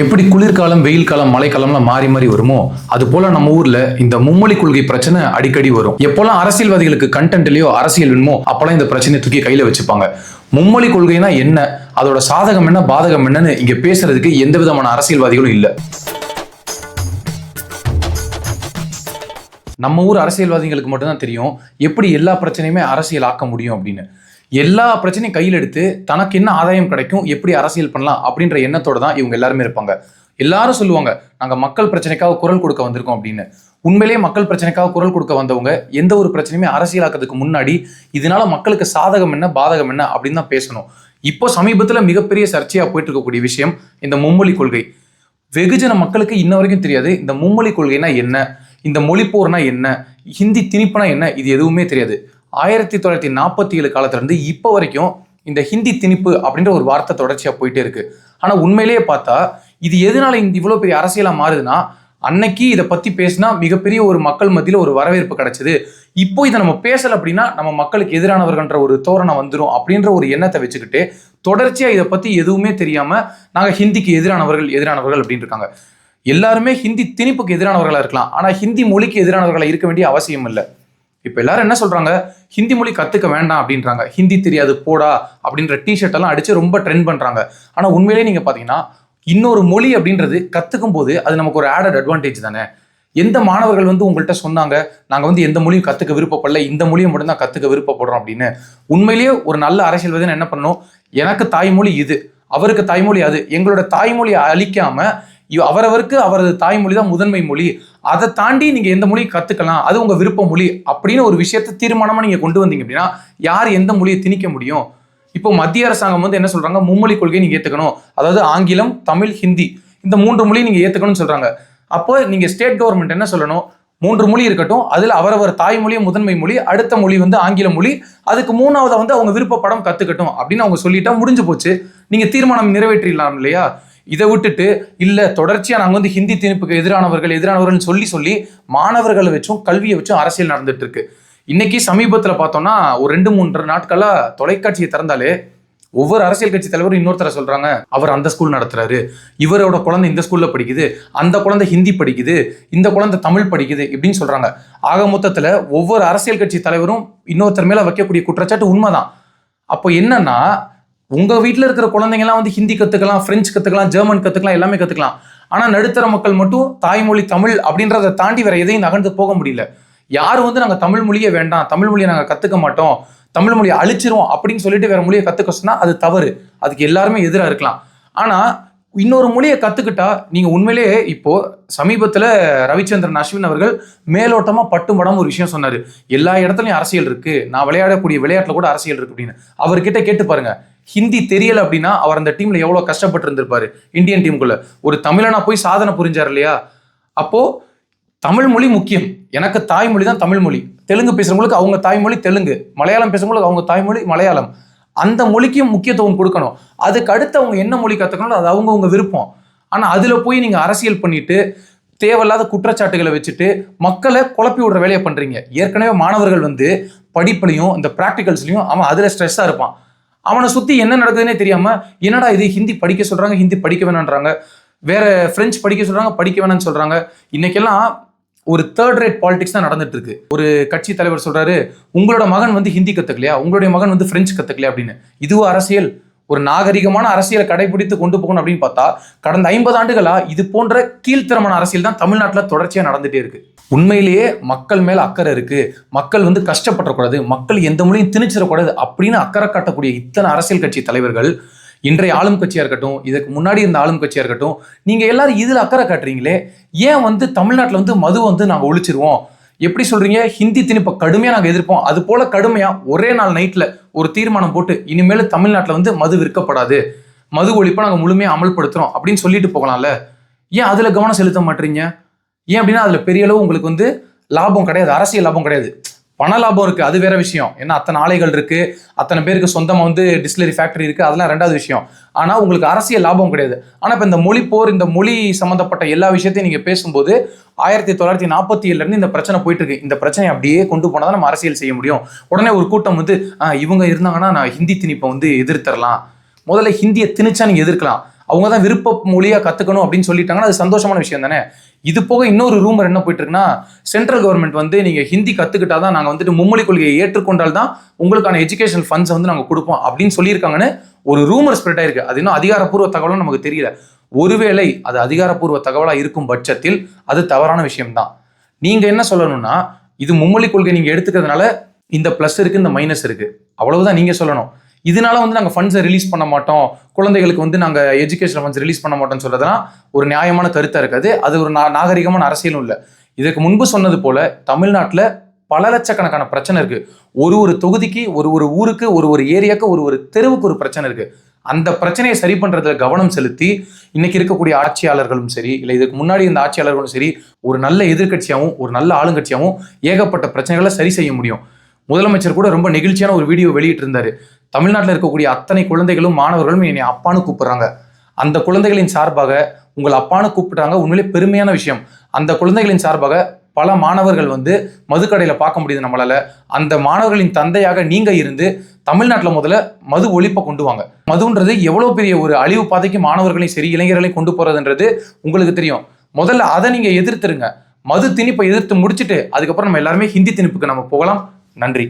எப்படி குளிர்காலம் வெயில் காலம் மழைக்காலம்லாம் மாறி மாறி வருமோ அது போல நம்ம ஊர்ல இந்த மும்மொழி கொள்கை பிரச்சனை அடிக்கடி வரும். எப்போல்லாம் அரசியல்வாதிகளுக்கு கண்டென்ட்லயோ அரசியல் வேணுமோ அப்பெல்லாம் இந்த பிரச்சனையை தூக்கி கையில வச்சுப்பாங்க. மும்மொழி கொள்கைனா என்ன? அதோட சாதகம் என்ன பாதகம் என்னன்னு இங்க பேசுறதுக்கு எந்த விதமான அரசியல்வாதிகளும் இல்ல. நம்ம ஊர் அரசியல்வாதிகளுக்கு மட்டும்தான் தெரியும் எப்படி எல்லா பிரச்சனையுமே அரசியல் ஆக்க முடியும் அப்படின்னு. எல்லா பிரச்சனையும் கையில் எடுத்து தனக்கு என்ன ஆதாயம் கிடைக்கும் எப்படி அரசியல் பண்ணலாம் அப்படின்ற எண்ணத்தோட தான் இவங்க எல்லாருமே இருப்பாங்க. எல்லாரும் சொல்லுவாங்க நாங்கள் மக்கள் பிரச்சனைக்காக குரல் கொடுக்க வந்திருக்கோம் அப்படின்னு. உண்மையிலேயே மக்கள் பிரச்சனைக்காக குரல் கொடுக்க வந்தவங்க எந்த ஒரு பிரச்சனையுமே அரசியலாக்கிறதுக்கு முன்னாடி இதனால மக்களுக்கு சாதகம் என்ன பாதகம் என்ன? அப்படின்னு தான் பேசணும். இப்போ சமீபத்தில் மிகப்பெரிய சர்ச்சையாக போயிட்டு இருக்கக்கூடிய விஷயம் இந்த மும்மொழி கொள்கை. வெகுஜன மக்களுக்கு இன்ன வரைக்கும் தெரியாது இந்த மும்மொழி கொள்கைனா என்ன இந்த மொழிப்போர்னா என்ன ஹிந்தி திணிப்புனா என்ன இது எதுவுமே தெரியாது. ஆயிரத்தி தொள்ளாயிரத்தி நாற்பத்தி ஏழு காலத்துலேருந்து இப்போ வரைக்கும் இந்த ஹிந்தி திணிப்பு அப்படின்ற ஒரு வார்த்தை தொடர்ச்சியாக போயிட்டே இருக்கு. ஆனால் உண்மையிலேயே பார்த்தா இது எதனால இந்த இவ்வளோ பெரிய அரசியலாக மாறுதுன்னா அன்னைக்கு இதை பற்றி பேசினா மிகப்பெரிய ஒரு மக்கள் மத்தியில் ஒரு வரவேற்பு கிடைச்சது. இப்போ இதை நம்ம பேசலை அப்படின்னா நம்ம மக்களுக்கு எதிரானவர்கள்ன்ற ஒரு தோரணை வந்துடும் அப்படின்ற ஒரு எண்ணத்தை வச்சுக்கிட்டு தொடர்ச்சியாக இதை பற்றி எதுவுமே தெரியாமல் நாங்கள் ஹிந்திக்கு எதிரானவர்கள் எதிரானவர்கள் அப்படின்னு இருக்காங்க. எல்லாருமே ஹிந்தி திணிப்புக்கு எதிரானவர்களாக இருக்கலாம். ஆனால் ஹிந்தி மொழிக்கு எதிரானவர்களாக இருக்க வேண்டிய அவசியம் இல்லை. இப்போ எல்லாரும் என்ன சொல்றாங்க? ஹிந்தி மொழி கத்துக்க வேண்டாம் அப்படின்றாங்க. ஹிந்தி தெரியாது போடா அப்படின்ற டிஷர்ட் எல்லாம் அடிச்சு ரொம்ப ட்ரெண்ட் பண்றாங்க. ஆனா உண்மையிலேயே நீங்க பாத்தீங்கன்னா இன்னொரு மொழி அப்படின்றது கத்துக்கும் போது அது நமக்கு ஒரு ஆடட் அட்வான்டேஜ் தானே. எந்த மாணவர்கள் வந்து உங்கள்கிட்ட சொன்னாங்க நாங்கள் வந்து எந்த மொழியும் கற்றுக்க விருப்பப்படல இந்த மொழியை மட்டும் தான் கற்றுக்க விருப்பப்படுறோம் அப்படின்னு. உண்மையிலேயே ஒரு நல்ல அரசியல்வாதி என்ன பண்ணணும்? எனக்கு தாய்மொழி இது அவருக்கு தாய்மொழி அது. எங்களோட தாய்மொழியை அழிக்காமல் அவரவருக்கு அவரது தாய்மொழி தான் முதன்மை மொழி. அதை தாண்டி நீங்க எந்த மொழி கத்துக்கலாம் அது உங்க விருப்ப மொழி அப்படின்னு ஒரு விஷயத்தை தீர்மானமா நீங்க கொண்டு வந்தீங்க அப்படின்னா யார் எந்த மொழியை திணிக்க முடியும்? இப்போ மத்திய அரசாங்கம் வந்து என்ன சொல்றாங்க? மும்மொழி கொள்கையை நீங்க ஏத்துக்கணும். அதாவது ஆங்கிலம் தமிழ் ஹிந்தி இந்த மூன்று மொழியை நீங்க ஏத்துக்கணும்னு சொல்றாங்க. அப்போ நீங்க ஸ்டேட் கவர்மெண்ட் என்ன சொல்லணும்? மூன்று மொழி இருக்கட்டும் அதில் அவரவர் தாய்மொழி முதன்மை மொழி அடுத்த மொழி வந்து ஆங்கில மொழி அதுக்கு மூணாவதாக வந்து அவங்க விருப்பப்படம் கத்துக்கட்டும் அப்படின்னு அவங்க சொல்லிட்டா முடிஞ்சு போச்சு. நீங்க தீர்மானம் நிறைவேற்றிடலாம் இல்லையா? இதை விட்டுட்டு இல்லை தொடர்ச்சியாக நாங்கள் வந்து ஹிந்தி திணிப்புக்கு எதிரானவர்கள் எதிரானவர்கள்னு சொல்லி சொல்லி மாணவர்களை வச்சும் கல்வியை வச்சும் அரசியல் நடந்துட்டு இருக்கு. இன்னைக்கு சமீபத்தில் பார்த்தோம்னா ஒரு ரெண்டு மூன்று நாட்களாக தொலைக்காட்சியை திறந்தாலே ஒவ்வொரு அரசியல் கட்சி தலைவரும் இன்னொருத்தர சொல்றாங்க அவர் அந்த ஸ்கூல் நடத்துறாரு. இவரோட குழந்தை இந்த ஸ்கூல்ல படிக்குது. அந்த குழந்தை ஹிந்தி படிக்குது. இந்த குழந்தை தமிழ் படிக்குது. இப்படின்னு சொல்றாங்க. ஆக மொத்தத்துல ஒவ்வொரு அரசியல் கட்சி தலைவரும் இன்னொருத்தர் மேல வைக்கக்கூடிய குற்றச்சாட்டு உண்மைதான். அப்போ என்னன்னா உங்கள் வீட்டில் இருக்கிற குழந்தைங்கலாம் வந்து ஹிந்தி கற்றுக்கலாம் பிரெஞ்சு கற்றுக்கலாம் ஜெர்மன் கற்றுக்கலாம் எல்லாமே கற்றுக்கலாம் ஆனால் நடுத்தர மக்கள் மட்டும் தாய்மொழி தமிழ் அப்படின்றத தாண்டி வேற எதையும் நகர்ந்து போக முடியல. யார் வந்து நாங்கள் தமிழ் மொழியே வேண்டாம் தமிழ் மொழியை நாங்கள் கற்றுக்க மாட்டோம் தமிழ் மொழியை அழிச்சிருவோம் அப்படின்னு சொல்லிட்டு வேற மொழியை கற்றுக்க சொன்னால் அது தவறு. அதுக்கு எல்லாருமே எதிராக இருக்கலாம். ஆனால் இன்னொரு மொழியை கற்றுக்கிட்டா நீங்கள் உண்மையிலேயே இப்போது சமீபத்தில் ரவிச்சந்திரன் அஸ்வின் அவர்கள் மேலோட்டமா பட்டுமடம் ஒரு விஷயம் சொன்னார். எல்லா இடத்துலையும் அரசியல் இருக்குது நான் விளையாடக்கூடிய விளையாட்டில் கூட அரசியல் இருக்கு அப்படின்னு. அவர்கிட்ட கேட்டு பாருங்கள் ஹிந்தி தெரியல அப்படின்னா அவர் அந்த டீம்ல எவ்வளவு கஷ்டப்பட்டு இருந்திருப்பாரு இந்தியன் டீமுக்குள்ள ஒரு தமிழனா போய் சாதனை புரிஞ்சார் இல்லையா? அப்போ தமிழ் மொழி முக்கியம். எனக்கு தாய்மொழி தான் தமிழ் மொழி. தெலுங்கு பேசுறவங்களுக்கு அவங்க தாய்மொழி தெலுங்கு. மலையாளம் பேசுறவங்களுக்கு அவங்க தாய்மொழி மலையாளம். அந்த மொழிக்கும் முக்கியத்துவம் கொடுக்கணும். அதுக்கு அடுத்து அவங்க என்ன மொழி கத்துக்கணும் அது அவங்கவுங்க விருப்பம். ஆனா அதுல போய் நீங்க அரசியல் பண்ணிட்டு தேவையில்லாத குற்றச்சாட்டுகளை வச்சுட்டு மக்களை குழப்பி விடுற வேலையை பண்றீங்க. ஏற்கனவே மாணவர்கள் வந்து படிப்புலையும் இந்த ப்ராக்டிகல்ஸ்லையும் அவன் அதுல ஸ்ட்ரெஸ்ஸா இருப்பான். அவனை சுற்றி என்ன நடக்குதுன்னே தெரியாம என்னடா இது ஹிந்தி படிக்க சொல்றாங்க ஹிந்தி படிக்க வேணான்றாங்க. வேற பிரெஞ்சு படிக்க சொல்றாங்க படிக்க வேணாம்னு சொல்றாங்க. இன்னைக்கெல்லாம் ஒரு தேர்ட் ரேட் பாலிடிக்ஸ் தான் நடந்துட்டு இருக்கு. ஒரு கட்சி தலைவர் சொல்றாரு உங்களோட மகன் வந்து ஹிந்தி கத்துக்கலையா? உங்களுடைய மகன் வந்து பிரெஞ்சு கத்துக்கலையா? அப்படின்னு. இதுவும் அரசியல். ஒரு நாகரிகமான அரசியலை கடைபிடித்து கொண்டு போகணும் அப்படின்னு பார்த்தா கடந்த ஐம்பது ஆண்டுகளா இது போன்ற கீழ்த்தரமான அரசியல் தான் தமிழ்நாட்டில் தொடர்ச்சியாக நடந்துட்டே இருக்கு. உண்மையிலேயே மக்கள் மேல அக்கறை இருக்கு. மக்கள் வந்து கஷ்டப்படக்கூடாது. மக்கள் எந்த மொழியும் திணிச்சிடக்கூடாது அப்படின்னு அக்கறை காட்டக்கூடிய இத்தனை அரசியல் கட்சி தலைவர்கள் இன்றைய ஆளும் கட்சியா இருக்கட்டும் இதுக்கு முன்னாடி இருந்த ஆளும் கட்சியா இருக்கட்டும் நீங்க எல்லாரும் இதுல அக்கறை காட்டுறீங்களே ஏன் வந்து தமிழ்நாட்டில் வந்து மது வந்து நாங்க ஒழிச்சிருவோம்? எப்படி சொல்றீங்க? ஹிந்தி திணிப்பை கடுமையா நாங்க எதிர்ப்போம். அது போல கடுமையா ஒரே நாள் நைட்ல ஒரு தீர்மானம் போட்டு இனிமேல் தமிழ்நாட்டில் வந்து மது விற்கப்படாது. மது ஒழிப்பை நாங்க முழுமையா அமல்படுத்துறோம் அப்படின்னு சொல்லிட்டு போகலாம்ல. ஏன் அதுல கவனம் செலுத்த மாட்டீங்க? ஏன் அப்படின்னா அதில் பெரிய அளவு உங்களுக்கு வந்து லாபம் கிடையாது. அரசியல் லாபம் கிடையாது. பண லாபம் இருக்குது அது வேற விஷயம். ஏன்னா அத்தனை ஆலைகள் இருக்குது அத்தனை பேருக்கு சொந்தமாக வந்து டிஸ்டிலரி ஃபேக்டரி இருக்கு. அதெல்லாம் ரெண்டாவது விஷயம். ஆனால் உங்களுக்கு அரசியல் லாபம் கிடையாது. ஆனால் இப்போ இந்த மொழி போர் இந்த மொழி சம்மந்தப்பட்ட எல்லா விஷயத்தையும் நீங்கள் பேசும்போது ஆயிரத்தி தொள்ளாயிரத்தி நாற்பத்தி ஏழுலேருந்து இந்த பிரச்சனை போயிட்டு இருக்கு. இந்த பிரச்சனை அப்படியே கொண்டு போனால் தான் நம்ம அரசியல் செய்ய முடியும். உடனே ஒரு கூட்டம் வந்து இவங்க இருந்தாங்கன்னா நான் ஹிந்தி திணிப்பை வந்து எதிர்த்தரலாம். முதல்ல ஹிந்தியை திணிச்சா நீங்கள் எதிர்க்கலாம். அவங்க தான் விருப்ப மொழியா கத்துக்கணும் அப்படின்னு சொல்லிட்டாங்கன்னா அது சந்தோஷமான விஷயம் தானே? இது போக இன்னொரு ரூமர் என்ன போயிட்டு இருக்குன்னா சென்ட்ரல் கவர்மெண்ட் வந்து நீங்க ஹிந்தி கற்றுக்கிட்டா தான் நாங்க வந்துட்டு மும்மொழி கொள்கையை ஏற்றுக்கொண்டால் தான் உங்களுக்கான எஜுகேஷன் ஃபண்ட்ஸ் வந்து நாங்க கொடுப்போம் அப்படின்னு சொல்லியிருக்காங்கன்னு ஒரு ரூமர் ஸ்ப்ரெட் ஆயிருக்கு. அது இன்னும் அதிகாரப்பூர்வ தகவலும் நமக்கு தெரியல. ஒருவேளை அது அதிகாரப்பூர்வ தகவலா இருக்கும் பட்சத்தில் அது தவறான விஷயம்தான். நீங்க என்ன சொல்லணும்னா இது மும்மொழி கொள்கை நீங்க எடுத்துக்கிறதுனால இந்த ப்ளஸ் இருக்கு இந்த மைனஸ் இருக்கு. அவ்வளவுதான் நீங்க சொல்லணும். இதனால வந்து நாங்கள் ஃபண்ட்ஸை ரிலீஸ் பண்ண மாட்டோம். குழந்தைகளுக்கு வந்து நாங்கள் எஜுகேஷன் ஃபண்ட்ஸ் ரிலீஸ் பண்ண மாட்டோம்னு சொல்றதுலாம் ஒரு நியாயமான கருத்தாக இருக்காது. அது ஒரு நா நாகரிகமான அரசியலும் இல்லை. இதுக்கு முன்பு சொன்னது போல தமிழ்நாட்டில் பல லட்சக்கணக்கான பிரச்சனை இருக்கு. ஒரு ஒரு தொகுதிக்கு ஒரு ஒரு ஊருக்கு ஒரு ஒரு ஏரியாவுக்கு ஒரு ஒரு தெருவுக்கு ஒரு பிரச்சனை இருக்கு. அந்த பிரச்சனையை சரி பண்றதுல கவனம் செலுத்தி இன்னைக்கு இருக்கக்கூடிய ஆட்சியாளர்களும் சரி இல்லை இதுக்கு முன்னாடி இருந்த ஆட்சியாளர்களும் சரி ஒரு நல்ல எதிர்க்கட்சியாகவும் ஒரு நல்ல ஆளுங்கட்சியாகவும் ஏகப்பட்ட பிரச்சனைகளை சரி செய்ய முடியும். முதலமைச்சர் கூட ரொம்ப நெகிழ்ச்சியான ஒரு வீடியோ வெளியிட்டு இருந்தாரு தமிழ்நாட்டில் இருக்கக்கூடிய அத்தனை குழந்தைகளும் மாணவர்களும் என்னை அப்பான்னு கூப்பிடுறாங்க. அந்த குழந்தைகளின் சார்பாக உங்களை அப்பான்னு கூப்பிட்டாங்க உண்மையிலே பெருமையான விஷயம். அந்த குழந்தைகளின் சார்பாக பல மாணவர்கள் வந்து மதுக்கடையில் பார்க்க முடியுது நம்மளால. அந்த மாணவர்களின் தந்தையாக நீங்கள் இருந்து தமிழ்நாட்டில் முதல்ல மது ஒழிப்பை கொண்டு வாங்க. மதுன்றது எவ்வளோ பெரிய ஒரு அழிவு பாதைக்கு மாணவர்களையும் சரி இளைஞர்களையும் கொண்டு போகிறதுன்றது உங்களுக்கு தெரியும். முதல்ல அதை நீங்கள் எதிர்த்துருங்க. மது திணிப்பை எதிர்த்து முடிச்சுட்டு அதுக்கப்புறம் நம்ம எல்லாருமே ஹிந்தி திணிப்புக்கு நம்ம போகலாம். நன்றி.